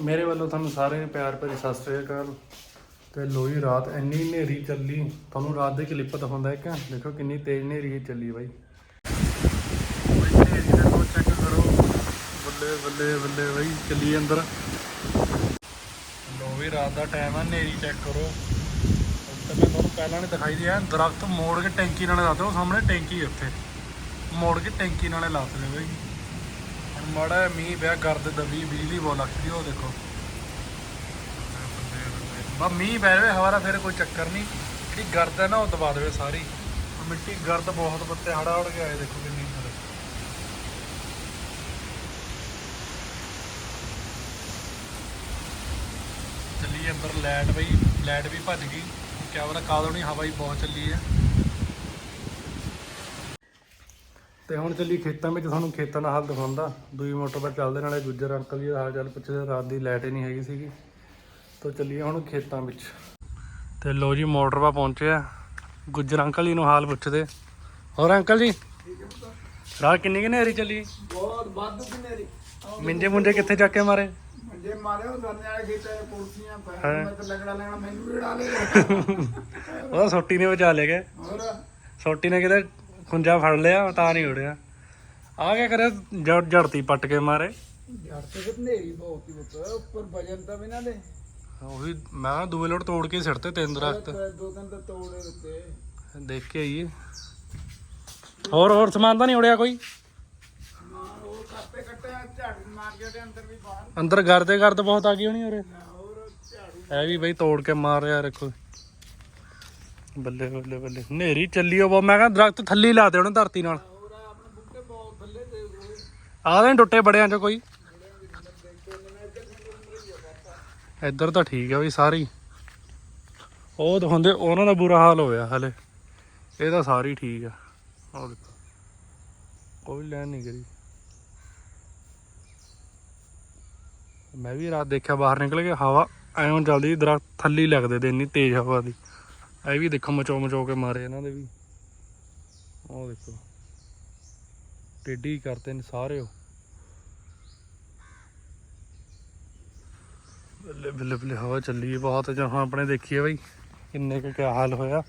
ਮੇਰੇ ਵੱਲੋਂ ਤੁਹਾਨੂੰ ਸਾਰਿਆਂ ਨੂੰ ਪਿਆਰ ਭਰੀ ਸਤਿ ਸ੍ਰੀ ਅਕਾਲ। ਤੇ ਲੋਈ ਰਾਤ ਇੰਨੀ ਹਨੇਰੀ ਚੱਲੀ, ਤੁਹਾਨੂੰ ਰਾਤ ਦੇ ਕਲਿੱਪ ਦਿਖਾਉਂਦਾ ਇੱਕ। ਦੇਖੋ ਕਿੰਨੀ ਤੇਜ਼ ਹਨੇਰੀ ਚੱਲੀ ਬਾਈ। ਬਾਈ ਹਨੇਰੀ ਦੇਖੋ ਚੈੱਕ ਕਰੋ ਬੱਲੇ ਬੱਲੇ ਬੱਲੇ ਬਾਈ ਚੱਲੀ ਅੰਦਰ ਲੋ ਰਾਤ ਦਾ ਟਾਈਮ ਆ, ਹਨੇਰੀ ਚੈੱਕ ਕਰੋ। ਉੱਤੇ ਮੈਂ ਤੁਹਾਨੂੰ ਪਹਿਲਾਂ ਨੇ ਦਿਖਾਈ ਦਿਆ, ਦਰਖਤ ਮੋੜ ਕੇ ਟੈਂਕੀ ਨਾਲੇ ਲਾ ਦਿਓ, ਸਾਹਮਣੇ ਟੈਂਕੀ ਉੱਥੇ। ਮੋੜ ਕੇ ਟੈਂਕੀ ਨਾਲੇ ਲਾ ਦਿਓ ਬਾਈ। ਮਾੜਾ ਜਿਹਾ ਮੀਂਹ ਪਿਆ ਗਰਦ ਦਬੀ ਬਿਜਲੀ ਬਹੁਤ ਲੱਗਦੀ ਉਹ ਦੇਖੋ। ਬਾ ਮੀਂਹ ਪੈ ਜਾਵੇ, ਹਵਾਰਾ ਫਿਰ ਕੋਈ ਚੱਕਰ ਨਹੀਂ। ਜਿਹੜੀ ਗਰਦ ਹੈ ਨਾ, ਉਹ ਦਬਾ ਦੇਵੇ ਸਾਰੀ। ਮਿੱਟੀ ਗਰਦ ਬਹੁਤ, ਪੱਤੇ ਹੜਾ ਹੜ ਕੇ ਆਏ ਦੇਖੋ ਕਿੰਨੀ ਸਾਰੇ ਚੱਲੀ ਅੰਦਰ, ਲਾਈਟ ਬਈ ਲੈਟ ਵੀ ਭੱਜ ਗਈ। ਕਿਆ ਪਤਾ ਕਾਦੋਂ ਨਹੀਂ ਹਵਾ ਹੀ ਬਹੁਤ ਚੱਲੀ ਹੈ ਤੇ ਹੁਣ ਚੱਲੀ ਖੇਤਾਂ ਵਿੱਚ ਤੁਹਾਨੂੰ ਖੇਤਾਂ ਦਾ ਹਾਲ ਦਿਖਾਉਂਦਾ। ਦੂਈ ਮੋਟਰ 'ਤੇ ਚੱਲਦੇ ਨਾਲੇ ਗੁੱਜਰ ਅੰਕਲ ਜੀ ਦਾ ਹਾਲ ਚਾਲ ਪੁੱਛਦੇ ਰਾਤ ਦੀ ਲਾਈਟ ਹੀ ਨਹੀਂ ਹੈਗੀ ਸੀਗੀ। ਤੋ ਚੱਲੀਏ ਹੁਣ ਖੇਤਾਂ ਵਿੱਚ। ਤੇ ਲੋ ਜੀ ਮੋਟਰ 'ਪਾ ਪਹੁੰਚੇ ਆ। ਗੁੱਜਰ ਅੰਕਲ ਜੀ ਨੂੰ ਹਾਲ ਪੁੱਛਦੇ। ਹੋਰ ਅੰਕਲ ਜੀ? ਰਾਤ ਕਿੰਨੀ ਕਿ ਹਨੇਰੀ ਚੱਲੀ? ਬਹੁਤ ਵਾਧੂ ਕਿਨੇਰੀ ਮਿੰਜੇ ਮੁੰਜੇ ਕਿੱਥੇ ਚੱਕ ਕੇ ਮਾਰੇ? ਜੇ ਮਾਰੇ ਉਹ ਦਰਨੇ ਵਾਲੇ ਖੇਤਾਂ ਦੇ ਕੁਰਸੀਆਂ। ਪੈ ਮੈਂ ਤਾਂ ਲੰਗੜਾ ਲੈਣਾ ਮੈਨੂੰ ਉਡਾ ਲੈ ਉਹ ਸੋਟੀ ਨੇ ਬਚਾ ਲਏ ਗਏ। ਹੋਰ? ਸੋਟੀ ਨੇ ਕਿਤੇ ਖੁੰਜਾ ਫੜ ਲਿਆ ਤਾਂ ਨਹੀਂ ਉੜਿਆ। ਆ ਕੇ ਕਰੇ ਜੜ ਜੜਤੀ ਪੱਟ ਕੇ ਮਾਰੇ। ਯਾਰ ਤੇ ਕਿਨੇਰੀ ਬਹੁਤ ਹੀ ਉੱਪਰ ਉੱਪਰ ਵਜਨ ਤਾਂ ਬਿਨਾਂ ਦੇ। ਉਹੀ ਮੈਂ ਕਿਹਾ ਦੂਏ ਲੋਟ ਤੋੜ ਕੇ ਸਿੱਟਤੇ ਤਿੰਨ ਦਰਖਤ। ਦੋ ਤਿੰਨ ਤਾਂ ਤੋੜੇ ਦਿੱਤੇ। ਦੇਖ ਕੇ ਆਈਏ। ਹੋਰ ਹੋਰ ਸਮਾਨ ਤਾਂ ਨਹੀਂ ਉੜਿਆ ਕੋਈ? ਮਾਂ ਉਹ ਕਾਪੇ ਕੱਟਿਆ ਝਾੜੂ ਮਾਰ ਕੇ ਉਹਦੇ ਅੰਦਰ ਵੀ ਬਾਹਰ। ਅੰਦਰ ਗਰਦੇ ਗਰਦ ਬਹੁਤ ਆ ਗਈ ਹੋਣੀ ਉਰੇ। ਹੋਰ ਝਾੜੂ। ਇਹ ਵੀ ਬਈ ਤੋੜ ਕੇ ਮਾਰ ਰਿਹਾ ਦੇਖੋ। ਬੱਲੇ ਬੱਲੇ ਬੱਲੇ। ਹਨੇਰੀ ਚੱਲੀ ਉਹ ਬਹੁਤ ਮੈਂ ਕਹਿੰਦਾ ਦਰਖਤ ਥੱਲੇ ਹੀ ਲਾਤੇ ਉਹਨੇ ਧਰਤੀ ਨਾਲ। ਹੋਰ ਆਹ ਟੁੱਟੇ ਬੜਿਆਂ ਚ ਕੋਈ। ਇੱਧਰ ਤਾਂ ਠੀਕ ਆ ਵੀ ਸਾਰੀ ਉਹ ਦਿਖਾਉਂਦੇ, ਉਹਨਾਂ ਦਾ ਬੁਰਾ ਹਾਲ ਹੋਇਆ ਹਲੇ। ਇਹ ਤਾਂ ਸਾਰੀ ਠੀਕ ਆ। ਉਹ ਕੋਈ ਲੈਣ ਨਹੀਂ ਕਰੀ ਮੈਂ ਵੀ ਰਾਤ ਦੇਖਿਆ, ਬਾਹਰ ਨਿਕਲ ਕੇ ਹਵਾ ਐਂ ਚੱਲਦੀ ਦਰਖਤ ਥੱਲੇ ਲੱਗਦੇ ਤੇ ਇੰਨੀ ਤੇਜ਼ ਹਵਾ ਦੀ। ਇਹ ਵੀ ਦੇਖੋ ਮਚੋ ਮਚੋ ਕੇ ਮਾਰੇ ਇਹਨਾਂ ਦੇ ਵੀ। ਉਹ ਦੇਖੋ। ਟੇਢੀ ਕਰਤੇ ਨੇ ਸਾਰੇ ਉਹ। ਬੱਲੇ ਬੱਲੇ ਬੱਲੇ ਹਵਾ ਚੱਲੀ ਬਹੁਤ ਜਹਾਂ ਆਪਣੇ ਦੇਖੀਏ ਬਈ ਕਿੰਨੇ ਕੁ ਕਿਆ ਹਾਲ ਹੋਇਆ।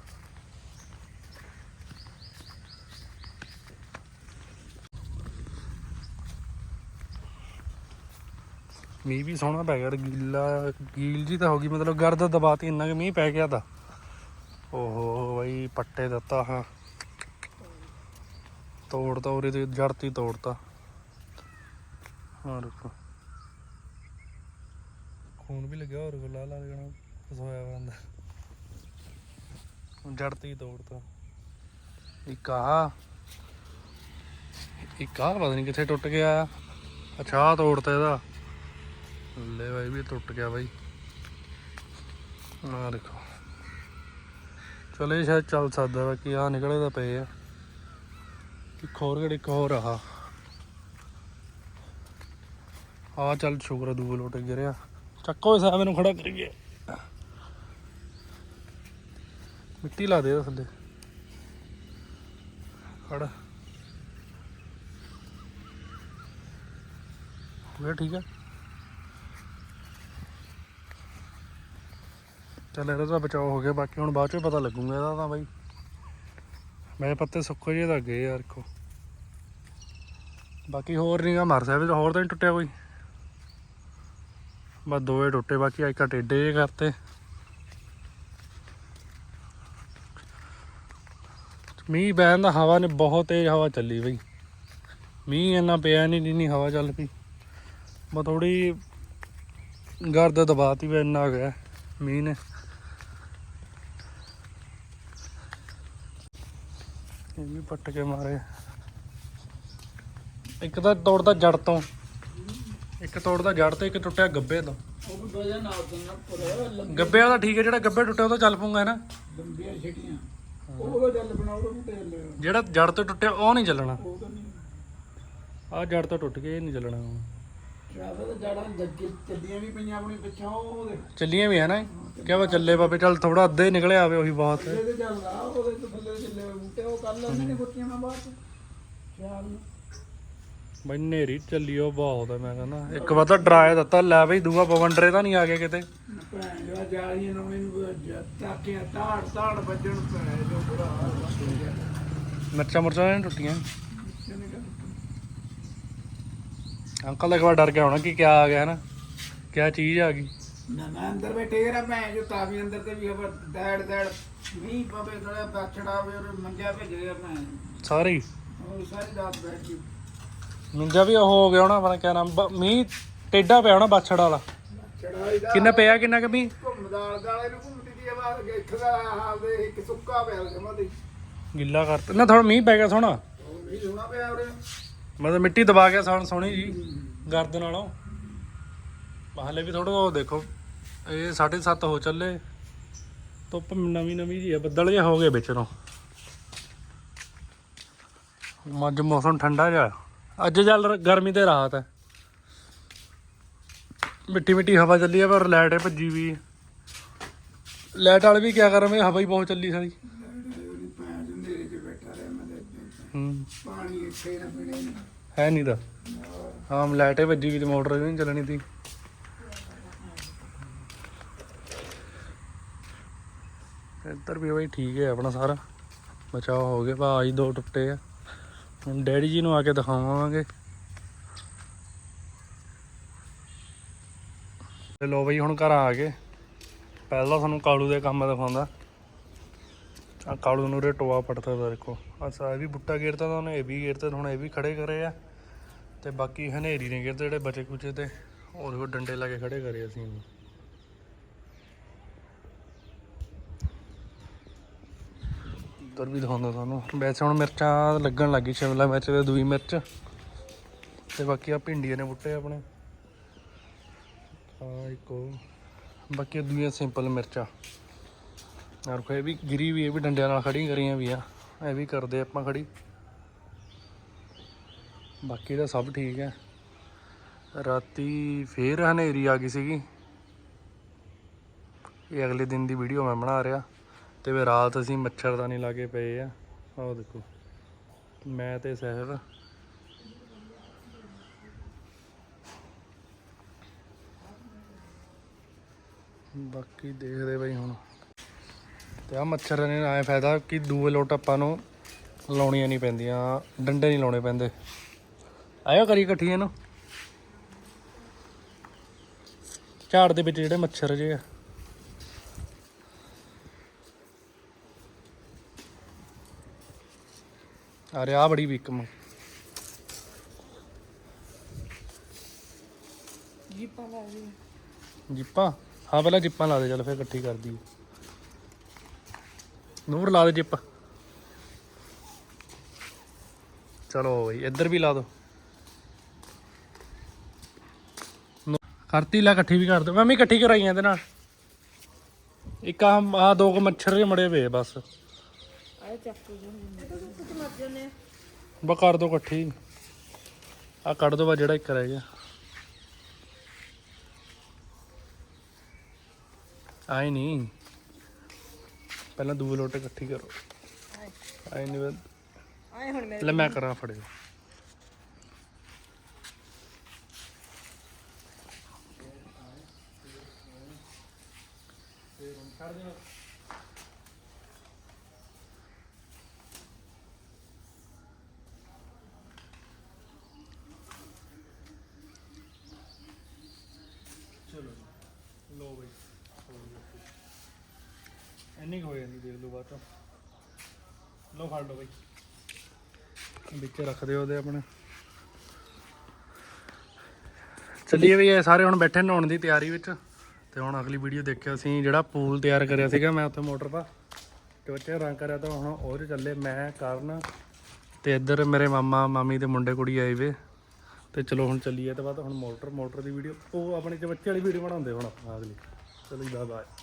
ਮੀਂਹ ਵੀ ਸੋਹਣਾ ਪੈ ਗਿਆ ਯਾਰ, ਗੀਲਾ ਗੀਲ ਜੀ ਤਾਂ ਹੋ ਗਈ ਮਤਲਬ ਗਰਦ ਦਬਾਤੀ ਇੰਨਾ ਕਿ ਮੀਂਹ ਪੈ ਗਿਆ ਤਾਂ। ਓਹੋ ਬਈ, ਪੱਟੇ ਦਿੱਤਾ ਹਾਂ। ਤੋੜਤਾ, ਉਰੇ ਤੇ ਜੜਤੀ ਤੋੜਤਾ। ਹਾਂ ਰੁਕੋ ਖੂਨ ਵੀ ਲੱਗਿਆ, ਹੋਰ ਗੁੱਲਾ ਲੱਗ ਜਾਣਾ ਕੁਛ ਬੰਦਾ ਹੁਣ ਜੜਤੀ ਤੋੜਤਾ। ਇੱਕ ਆਹ ਇੱਕ ਆਹ ਪਤਾ ਨਹੀਂ ਕਿੱਥੇ ਟੁੱਟ ਗਿਆ। ਅੱਛਾ, ਆਹ ਤੋੜਤਾ ਇਹਦਾ। ਲੈ ਬਾਈ, ਵੀ ਟੁੱਟ ਗਿਆ ਬਾਈ। ਆਹ ਦੇਖੋ। ਚਲੇ ਸ਼ਾਇਦ ਚੱਲ ਸਕਦਾ ਵਾ ਕਿ ਨਿਕਲੇ ਤਾਂ ਪਏ ਆ। ਇੱਕ ਹੋਰ ਕਿਹੜੇ ਇੱਕ ਹੋਰ ਆ ਆ ਚੱਲ ਸ਼ੁਕਰ ਦੂਏ ਲੋਟੇ ਗਿਰਿਆ। ਚੱਕੋ ਸਾਹਿਬ ਮੈਨੂੰ ਖੜਾ ਕਰੀਏ। ਮਿੱਟੀ ਲਾ ਦੇ ਥੱਲੇ। ਖੜਾ। ਹੋ ਠੀਕ ਆ। ਚੱਲ ਇਹਦਾ ਤਾਂ ਬਚਾਓ ਹੋ ਗਿਆ, ਬਾਕੀ ਹੁਣ ਬਾਅਦ ਚੋਂ ਪਤਾ ਲੱਗੂਗਾ ਇਹਦਾ ਤਾਂ ਬਾਈ। ਮੇਰੇ ਪੱਤੇ ਸੁੱਕੇ ਜਿਹੇ ਤਾਂ ਗਏ ਯਾਰ ਕੋ ਬਾਕੀ ਹੋਰ ਨਹੀਂਗਾ ਮਰ ਸਾਹਿਬ ਹੋਰ ਤਾਂ ਨਹੀਂ ਟੁੱਟਿਆ ਕੋਈ? ਬਸ ਦੋਏ ਟੁੱਟੇ, ਬਾਕੀ ਆਇਕਾ ਟੇਡੇ ਜਿਹੇ ਕਰਤੇ। ਮੀਂਹ ਪੈਣ ਦਾ ਹਵਾ ਨੇ ਬਹੁਤ ਤੇਜ਼ ਹਵਾ ਚੱਲੀ ਬਈ। ਮੀਂਹ ਇੰਨਾ ਪਿਆ ਨਹੀਂ ਜਿੰਨੀ ਹਵਾ ਚੱਲ ਪਈ। ਬਸ ਥੋੜੀ ਗਰਦ ਦਬਾਤੀ ਵੀ ਇੰਨਾ ਗਿਆ ਮੀਂਹ ਨੇ। ਇਹ ਵੀ ਪੱਟ ਕੇ ਮਾਰੇ। ਇੱਕ ਤਾਂ ਤੋੜਦਾ ਜੜ ਤੋਂ। ਇੱਕ ਤੋੜਦਾ ਜੜ ਤੇ ਇੱਕ ਟੁੱਟਿਆ ਗੱਬੇ ਤੋਂ। ਉਹ ਵੀ ਵਜਨ ਨਾਲ ਤਾਂ ਪਰ ਲੰਬੀਆਂ ਗੱਬੇ ਵਾਲਾ ਠੀਕ ਹੈ ਜਿਹੜਾ ਗੱਬੇ ਟੁੱਟਿਆ ਉਹ ਤਾਂ ਚੱਲ ਪਊਗਾ ਨਾ। ਲੰਬੀਆਂ ਛੇਟੀਆਂ ਉਹ ਚੱਲ ਬਣਾ ਉਹ ਵੀ ਚੱਲ ਜਿਹੜਾ ਜੜ ਤੋਂ ਟੁੱਟਿਆ ਉਹ ਨਹੀਂ ਚੱਲਣਾ। ਉਹ ਤਾਂ ਨਹੀਂ ਆਹ ਜੜ ਤੋਂ ਟੁੱਟ ਗਿਆ ਇਹ ਨਹੀਂ ਚੱਲਣਾ। ਹੁਣ ਜੜਾਂ ਚੱਲੀਆਂ ਵੀ ਪਈਆਂ ਆਪਣੀ ਪਿੱਛੋਂ ਉਹ ਚੱਲੀਆਂ ਵੀ ਹੈ ਨਾ ਕਿਹਾ ਵਾ ਚੱਲੇ ਬਾਬੇ ਚੱਲ ਥੋੜਾ ਅੱਧੇ ਨਿਕਲੇ ਆਵੇ ਉਹੀ ਬਹੁਤ ਹੈ ਇਹਦੇ ਚੱਲਦਾ ਉਹਦੇ ਤੋਂ ਥੱਲੇ ਚੱਲੇ ਬੂਟੇ ਉਹ ਕੱਲ ਉਹਨੇ ਨੇ ਗੁੱਟੀਆਂ ਮੈਂ ਬਾਅਦ ਚ ਸ਼ਾਮ ਨੂੰ। ਬਈ ਨੇਰੀ ਚੱਲੀ ਉਹ ਬਹੁਤ ਹੈ ਮੈਂ ਕਹਿੰਦਾ। ਇੱਕ ਵਾਰ ਤਾਂ ਡਰਾਇਆ ਦਿੱਤਾ ਲੈ ਬਈ ਦੂਆ ਪਵਨ ਡਰੇ ਤਾਂ ਨਹੀਂ ਆ ਗਿਆ ਕਿਤੇ। ਭੈਣ ਜਾਲੀਆਂ ਨੂੰ ਮੈਨੂੰ ਤਾਕੀਆਂ ਤਾੜ ਤਾੜ ਵੱਜਣ ਭੈਣ ਜੋ ਬੁਰਾ ਹਾਲ ਹੋ ਗਿਆ ਮਿਰਚਾਂ ਮੁਰਚਾਂ ਨਹੀਂ ਟੁੱਟੀਆਂ ਅੰਕਲ ਇੱਕ ਵਾਰ ਡਰ ਗਿਆ ਹੋਣਾ ਕਿ ਕਿਆ ਆ ਗਿਆ ਨਾ ਕਿਆ ਚੀਜ਼ ਆ ਗਈ। ਨਾ ਮੈਂ ਅੰਦਰ ਬੈਠੇ ਰਾ ਭੈਣ ਜੋ ਤਾਂ ਵੀ ਅੰਦਰ ਤੇ ਵੀ ਹਵਾ ਦੈੜ ਦੈੜ ਮੀਂਹ ਪਵੇ ਥੋੜਾ ਬਚੜਾ ਵੇ ਉਹ ਮੰਜਾ ਭੇਜ ਗਿਆ ਭੈਣ ਸਾਰੇ? ਹੀ ਉਹ ਸਾਰੀ ਰਾਤ ਬੈਠ ਗਈ। ਮਿੰਜਾ ਵੀ ਉਹ ਹੋ ਗਿਆ ਹੋਣਾ ਪਤਾ ਕਿਆ ਨਾਮ ਬ- ਮੀਂਹ ਟੇਡਾ ਪਿਆ ਹੋਣਾ ਬਾਛੜ ਵਾਲਾ। ਚੜਾਈ ਦਾ ਕਿੰਨਾ ਪਿਆ ਕਿੰਨਾ ਕਿ ਮੀਂਹ? ਘੁੰਮਦਾਲ ਦਾਲੇ ਨੂੰ ਘੁੰਮਦੀ ਦੀ ਆਵਾਜ਼ ਇੱਥੇ ਦਾ ਹਾਲ ਦੇ ਇੱਕ ਸੁੱਕਾ ਪਿਆ ਜਮਾ ਦੀ। ਗਿੱਲਾ ਕਰਤਾ। ਨਾ ਥੋੜਾ ਮੀਂਹ ਪੈ ਗਿਆ ਸੋਹਣਾ। ਉਹ ਨਹੀਂ ਸੁਣਾ ਪਿਆ ਉਰੇ। ਮਤਲਬ ਮਿੱਟੀ ਦਬਾ ਗਿਆ ਸੋਹਣ ਸੋਹਣੀ ਜੀ ਗਰਦ ਨਾਲੋਂ। ਹਾਲੇ ਵੀ ਥੋੜਾ ਉਹ ਦੇਖੋ, ਇਹ 7:30 ਹੋ ਚੱਲੇ। ਧੁੱਪ ਨਵੀਂ ਨਵੀਂ ਜੀ ਆ, ਬੱਦਲ ਜਿਹਾ ਹੋ ਗਏ ਵਿੱਚ। ਨੂੰ ਅੱਜ ਮੌਸਮ ਠੰਡਾ ਜਿਹਾ। ਅੱਜ ਚੱਲ ਗਰਮੀ ਤੇ ਰਾਹਤ ਹੈ। ਮਿੱਟੀ ਮਿੱਟੀ ਹਵਾ ਚੱਲੀ ਆ, ਪਰ ਲਾਈਟ ਭੱਜੀ ਵੀ। ਲਾਈਟ ਵਾਲੇ ਵੀ ਕਿਆ ਕਰਾਂ ਹਵਾ ਹੀ ਬਹੁਤ ਚੱਲੀ ਸਾਰੀ। ਪਾਣੀ ਇੱਥੇ ਨਾ ਪੀਣੇ ਹੈ ਨਹੀਂ ਦਾ ਹਾਂ ਲਾਈਟ ਭੱਜੀ ਵੀ ਤੇ ਮੋਟਰ ਵੀ ਨਹੀਂ ਚੱਲਣੀ ਸੀ। ਇੱਧਰ ਵੀ ਬਈ ਠੀਕ ਹੈ ਆਪਣਾ ਸਾਰਾ। ਬਚਾਅ ਹੋ ਗਿਆ ਭਾਈ ਦੋ ਟੁੱਟੇ ਆ। ਹੁਣ ਡੈਡੀ ਜੀ ਨੂੰ ਆ ਕੇ ਦਿਖਾਵਾਂਗੇ। ਤੇ ਲੋ ਬਈ, ਹੁਣ ਘਰ ਆ ਗਏ। ਪਹਿਲਾਂ ਸਾਨੂੰ ਕਾਲੂ ਦੇ ਕੰਮ ਦਿਖਾਉਂਦਾ। ਆ ਕਾਲੂ ਨੂੰ ਰੇ ਟੋਆ ਪੜਦਾ ਦਾ ਦੇਖੋ। ਆ ਇਹ ਵੀ ਬੁੱਟਾ ਗੇਰਤਾ ਤਾਂ ਉਹਨੇ, ਇਹ ਵੀ ਗੇਰਤਾ ਹੁਣ ਇਹ ਵੀ ਖੜੇ ਕਰੇ ਆ। ਤੇ ਬਾਕੀ ਹਨੇਰੀ ਨੇ ਗੇਰਤੇ ਜਿਹੜੇ ਬਚੇ ਕੁਚੇ ਤੇ ਉਹਦੇ ਉਹ ਡੰਡੇ ਲਾ ਕੇ ਖੜੇ ਕਰੇ ਅਸੀਂ। ਉੱਧਰ ਵੀ ਦਿਖਾਉਂਦਾ ਤੁਹਾਨੂੰ। ਵੈਸੇ ਹੁਣ ਮਿਰਚਾਂ ਲੱਗਣ ਲੱਗੀ ਸ਼ਿਮਲਾ ਮਿਰਚ ਤੇ ਦੂਈ ਮਿਰਚ। ਤੇ ਬਾਕੀ ਆ ਭਿੰਡੀਆਂ ਨੇ ਬੁੱਟੇ ਆਪਣੇ। ਆ ਇੱਕ ਉਹ। ਬਾਕੀ ਆਹ ਦੂਈਆਂ ਸਿੰਪਲ ਮਿਰਚਾਂ। ਯਾਰ ਕੋਈ ਵੀ ਗਿਰੀ ਵੀ, ਇਹ ਵੀ ਡੰਡਿਆਂ ਨਾਲ ਖੜੀ ਕਰੀਆਂ ਵੀ ਆ। ਇਹ ਵੀ ਕਰਦੇ ਆਪਾਂ ਖੜੀ ਬਾਕੀ ਤਾਂ ਸਭ ਠੀਕ ਹੈ। ਰਾਤੀ ਫੇਰ ਹਨੇਰੀ ਆ ਗਈ ਸੀਗੀ। ਇਹ ਅਗਲੇ ਦਿਨ ਦੀ ਵੀਡੀਓ ਮੈਂ ਬਣਾ ਰਿਹਾ। ਤੇ ਵੀ ਰਾਤ ਅਸੀਂ ਮੱਛਰਦਾਨੀ ਲਾ ਕੇ ਪਏ ਆ। ਆਹ ਦੇਖੋ, ਮੈਂ ਤੇ ਸਹਿਬ। ਬਾਕੀ ਦੇਖਦੇ ਬਈ ਹੁਣ। ਤੇ ਆ ਮੱਛਰ ਨੇ ਆਏ ਫਾਇਦਾ ਕਿ ਦੂਏ ਲੋਟ ਆਪਾਂ ਨੂੰ ਲਾਉਣੀਆਂ ਨਹੀਂ ਪੈਂਦੀਆਂ, ਡੰਡੇ ਨਹੀਂ ਲਾਉਣੇ ਪੈਂਦੇ। ਆਇਓ ਕਰੀ ਇਕੱਠੀ ਇਹਨੂੰ ਝਾੜ ਦੇ ਵਿੱਚ ਜਿਹੜੇ ਮੱਛਰ ਜੇ ਆ। ਅਰੇ ਆ ਬੜੀ ਵਿਕਮ ਜੀਪਾਂ ਲਾ ਜੀ ਜਿੱਪਾਂ? ਹਾਂ ਪਹਿਲਾਂ ਜਿੱਪਾਂ ਲਾ ਦੇ ਚੱਲ ਫਿਰ ਇਕੱਠੀ ਕਰਦੀ ਨੂਰ ਲਾ ਦੇ ਜਿੱਪ। ਚਲੋ ਬਈ ਇੱਧਰ ਵੀ ਲਾ ਦੋ। ਕਰਤੀ ਲਾ ਇਕੱਠੀ ਵੀ ਕਰ ਦੋ। ਮੈਂ ਵੀ ਇਕੱਠੀ ਕਰਾਈ ਇਹਦੇ ਨਾਲ। ਇੱਕ ਆ ਦੋ ਕੁ ਮੱਛਰ ਜਿਹੇ ਮੜੇ ਵੇ ਬਸ। ਆਏ ਚੱਕੂ ਜੀ ਕਿਤੇ ਮਰ ਜਾਂਦੇ ਆ ਬਾ ਕਰ ਦੋ ਇਕੱਠੀ। ਆ ਕੱਢ ਦੋ ਬਾ ਜਿਹੜਾ ਇੱਕ ਰਹਿ ਗਿਆ। ਆਏ ਨਹੀਂ ਪਹਿਲਾਂ ਦੂਏ ਲੋਟੇ ਇਕੱਠੀ ਕਰੋ। ਆਏ ਨਹੀਂ ਆਏ ਹੁਣ ਮੇਰੇ ਲੈ ਮੈਂ ਕਰਾਂ ਫੜਿਓ ਚਲੋ ਇੰਨੀ ਕੁ ਹੋ ਜਾਂਦੀ ਦੇਖ ਲਓ ਬਾਅਦ ਚੋਂ। ਲੋ ਫੜ ਲਓ ਬਈ। ਵਿੱਚ ਰੱਖ ਦਿਓ ਉਹਦੇ ਆਪਣੇ। ਚੱਲੀਏ ਵੀ ਇਹ ਸਾਰੇ ਹੁਣ ਬੈਠੇ ਨਹਾਉਣ ਦੀ ਤਿਆਰੀ ਵਿੱਚ। ਤੇ ਹੁਣ ਅਗਲੀ ਵੀਡੀਓ ਦੇਖਿਓ ਅਸੀਂ ਜਿਹੜਾ ਪੂਲ ਤਿਆਰ ਕਰਿਆ ਸੀਗਾ ਮੈਂ ਉੱਥੇ ਮੋਟਰ ਪਾ ਤੇ ਬੱਚੇ ਰੰਗ ਕਰਿਆ ਤਾਂ ਹੁਣ ਉਹ 'ਚ ਚੱਲੇ ਮੈਂ, ਕਰਨ ਤੇ ਇੱਧਰ ਮੇਰੇ ਮਾਮਾ, ਮਾਮੀ ਤੇ ਮੁੰਡੇ ਕੁੜੀ ਆਏ ਵੇ। ਤੇ ਚਲੋ ਹੁਣ ਚੱਲੀਏ ਤੇ ਬਾਅਦ ਹੁਣ ਮੋਟਰ ਮੋਟਰ ਦੀ ਵੀਡੀਓ ਉਹ ਆਪਣੇ ਚ ਬੱਚੇ ਵਾਲੀ ਵੀਡੀਓ ਬਣਾਉਂਦੇ ਹੁਣ ਆਪਾਂ ਅਗਲੀ। ਚਲੋ ਜੀ ਬਾਏ